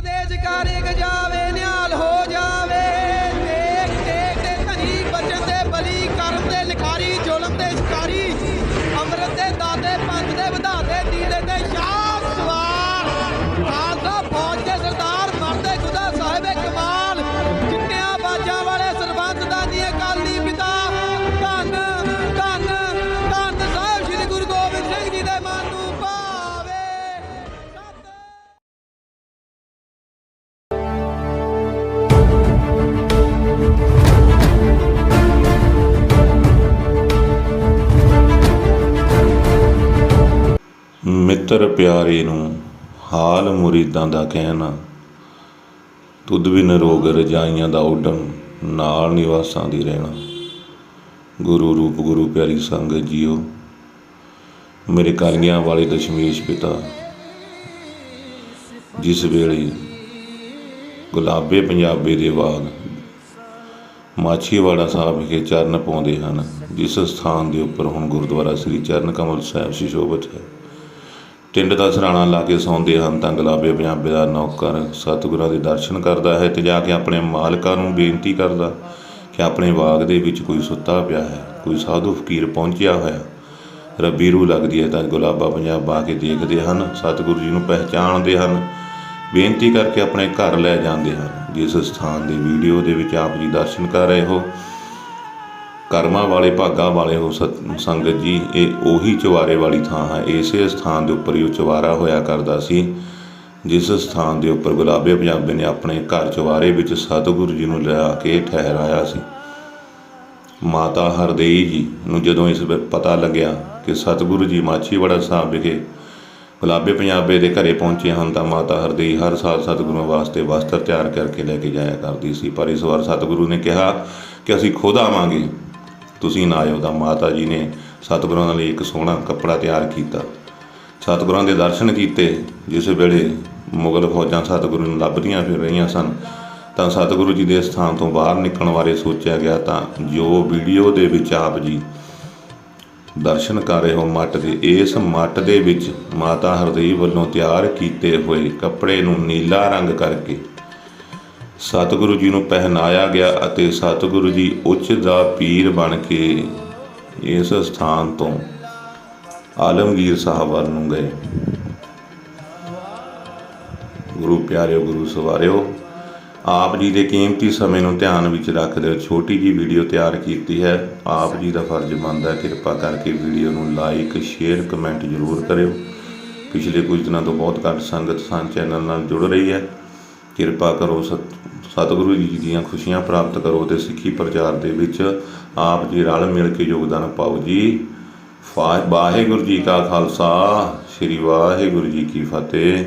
ਦੇ ਜਕਾਰੇ ਗਜਾਵੇ ਮਿੱਤਰ ਪਿਆਰੇ ਨੂੰ ਹਾਲ ਮੁਰੀਦਾਂ ਦਾ ਕਹਿਣਾ। ਤੁਧ ਬਿਨ ਰੋਗ ਰਜਾਈਆਂ ਦਾ ਉੱਡਣ, ਨਾਲ ਨਿਵਾਸਾਂ ਦੀ ਰਹਿਣਾ। ਗੁਰੂ ਰੂਪ, ਗੁਰੂ ਪਿਆਰੀ ਸੰਗਤ ਜੀਓ, ਮੇਰੇ ਕਾਲੀਆਂ ਵਾਲੇ ਦਸ਼ਮੇਸ਼ ਪਿਤਾ, ਜਿਸ ਵੇਲੇ ਗੁਲਾਬੇ ਪੰਜਾਬੇ ਦੇ ਬਾਗ ਮਾਛੀਵਾੜਾ ਸਾਹਿਬ ਵਿਖੇ ਚਰਨ ਪਾਉਂਦੇ ਹਨ, ਜਿਸ ਸਥਾਨ ਦੇ ਉੱਪਰ ਹੁਣ ਗੁਰਦੁਆਰਾ ਸ੍ਰੀ ਚਰਨ ਕਮਲ ਸਾਹਿਬ ਸੁਸ਼ੋਭਿਤ ਹੈ। ਟਿੰਡ ਦਾ ਸਰਾਣਾ ਲਾ ਕੇ ਸੌਂਦੇ ਹਨ ਤਾਂ ਗੁਲਾਬੇ ਪੰਜਾਬੇ ਦਾ ਨੌਕਰ। ਸਤਿਗੁਰਾਂ ਦੇ ਦਰਸ਼ਨ ਕਰਦਾ ਹੈ ਤੇ ਜਾ ਕੇ ਆਪਣੇ ਮਾਲਕਾਂ ਨੂੰ ਬੇਨਤੀ ਕਰਦਾ ਕਿ ਆਪਣੇ ਬਾਗ ਦੇ ਵਿੱਚ ਕੋਈ ਸੁੱਤਾ ਪਿਆ ਹੈ, ਕੋਈ ਸਾਧੂ ਫਕੀਰ ਪਹੁੰਚਿਆ ਹੋਇਆ। ਰੱਬੀ ਰੂਹ ਲੱਗਦੀ ਹੈ ਤਾਂ ਗੁਲਾਬਾ ਪੰਜਾਬ ਆ ਕੇ ਦੇਖਦੇ ਹਨ, ਸਤਿਗੁਰੂ ਜੀ ਨੂੰ ਪਹਿਚਾਣਦੇ ਹਨ। ਬੇਨਤੀ ਕਰਕੇ ਆਪਣੇ ਘਰ ਲੈ ਜਾਂਦੇ ਹਨ। ਜਿਸ ਸਥਾਨ ਦੀ ਵੀਡੀਓ ਦੇ ਵਿੱਚ ਆਪ ਜੀ ਦਰਸ਼ਨ ਕਰ ਰਹੇ ਹੋ ਕਰਮਾਂ ਵਾਲੇ, ਭਾਗਾ ਵਾਲੇ ਹੋ ਸਤ- ਸੰਗਤ ਜੀ, ਇਹ ਉਹੀ ਚਵਾਰੇ ਵਾਲੀ ਥਾਂ ਹੈ। ਇਸੇ ਸਥਾਨ ਦੇ ਉੱਪਰ ਹੀ ਉਹ ਚਵਾਰਾ ਹੋਇਆ ਕਰਦਾ ਸੀ, ਜਿਸ ਸਥਾਨ ਦੇ ਉੱਪਰ ਗੁਲਾਬੇ ਪੰਜਾਬੇ ਨੇ ਆਪਣੇ ਘਰ ਚਵਾਰੇ ਵਿੱਚ ਸਤਿਗੁਰੂ ਜੀ ਨੂੰ ਲਿਆ ਕੇ ਠਹਿਰਾਇਆ ਸੀ। ਮਾਤਾ ਹਰਦੇਈ ਜੀ ਨੂੰ ਜਦੋਂ ਇਸ ਪਤਾ ਲੱਗਿਆ ਕਿ ਸਤਿਗੁਰੂ ਜੀ ਮਾਛੀਵਾੜਾ ਸਾਹਿਬ ਵਿਖੇ ਗੁਲਾਬੇ ਪੰਜਾਬੇ ਦੇ ਘਰੇ ਪਹੁੰਚੇ ਹਨ, ਤਾਂ ਮਾਤਾ ਹਰਦੇਈ ਹਰ ਸਾਲ ਸਤਿਗੁਰੂ ਵਾਸਤੇ ਵਸਤਰ ਤਿਆਰ ਕਰਕੇ ਲੈ ਕੇ ਜਾਇਆ ਕਰਦੀ ਸੀ। ਪਰ ਇਸ ਵਾਰ ਸਤਿਗੁਰੂ ਨੇ ਕਿਹਾ ਕਿ ਅਸੀਂ ਖੁਦ ਆਵਾਂਗੇ। ਤੁਸੀਂ ਨਾ ਆਇਓ ਤਾਂ ਮਾਤਾ ਜੀ ਨੇ ਸਤਿਗੁਰਾਂ ਲਈ ਇੱਕ ਸੋਹਣਾ ਕੱਪੜਾ ਤਿਆਰ ਕੀਤਾ। ਸਤਿਗੁਰਾਂ ਦੇ ਦਰਸ਼ਨ ਕੀਤੇ। ਜਿਸ ਵੇਲੇ ਮੁਗਲ ਫੌਜਾਂ ਸਤਿਗੁਰੂ ਨੂੰ ਲੱਭਦੀਆਂ ਫਿਰ ਰਹੀਆਂ ਸਨ, ਤਾਂ ਸਤਿਗੁਰੂ ਜੀ ਦੇ ਸਥਾਨ ਤੋਂ ਬਾਹਰ ਨਿਕਲਣ ਬਾਰੇ ਸੋਚਿਆ ਗਿਆ ਤਾਂ ਜੋ ਵੀਡੀਓ ਦੇ ਵਿੱਚ ਆਪ ਜੀ ਦਰਸ਼ਨ ਕਰ ਰਹੇ ਹੋ ਮੱਟ ਦੇ, ਇਸ ਮੱਟ ਦੇ ਵਿੱਚ ਮਾਤਾ ਹਰਦੇਈ ਵੱਲੋਂ ਤਿਆਰ ਕੀਤੇ ਹੋਏ ਕੱਪੜੇ ਨੂੰ ਨੀਲਾ ਰੰਗ ਕਰਕੇ ਸਤਿਗੁਰੂ ਜੀ ਨੂੰ ਪਹਿਨਾਇਆ ਗਿਆ ਅਤੇ ਸਤਿਗੁਰੂ ਜੀ ਉੱਚ ਦਾ ਪੀਰ ਬਣ ਕੇ ਇਸ ਸਥਾਨ ਤੋਂ ਆਲਮਗੀਰ ਸਾਹਿਬ ਵੱਲ ਨੂੰ ਗਏ। ਗੁਰੂ ਪਿਆਰਿਓ, ਗੁਰੂ ਸਵਾਰਿਓ, ਆਪ ਜੀ ਦੇ ਕੀਮਤੀ ਸਮੇਂ ਨੂੰ ਧਿਆਨ ਵਿੱਚ ਰੱਖਦੇ ਹੋਏ ਛੋਟੀ ਜੀ ਵੀਡੀਓ ਤਿਆਰ ਕੀਤੀ ਹੈ। ਆਪ ਜੀ ਦਾ ਫਰਜ਼ ਬਣਦਾ ਕਿਰਪਾ ਕਰਕੇ ਵੀਡੀਓ ਨੂੰ ਲਾਈਕ, ਸ਼ੇਅਰ, ਕਮੈਂਟ ਜ਼ਰੂਰ ਕਰਿਓ। ਪਿਛਲੇ ਕੁਝ ਦਿਨਾਂ ਤੋਂ ਬਹੁਤ ਘੱਟ ਸੰਗਤ ਸਾਂ ਚੈਨਲ ਨਾਲ ਜੁੜ ਰਹੀ ਹੈ। ਕਿਰਪਾ ਕਰੋ ਸਤ ਸਤਿਗੁਰੂ ਜੀ ਦੀਆਂ ਖੁਸ਼ੀਆਂ ਪ੍ਰਾਪਤ ਕਰੋ ਤੇ ਸਿੱਖੀ ਪ੍ਰਚਾਰ ਦੇ ਵਿੱਚ ਆਪ ਜੀ ਰਲ ਮਿਲ ਕੇ ਯੋਗਦਾਨ ਪਾਓ ਜੀ। ਫਾ- ਵਾਹਿਗੁਰੂ ਜੀ ਕਾ ਖਾਲਸਾ, ਸ੍ਰੀ ਵਾਹਿਗੁਰੂ ਜੀ ਕੀ ਫਤਿਹ।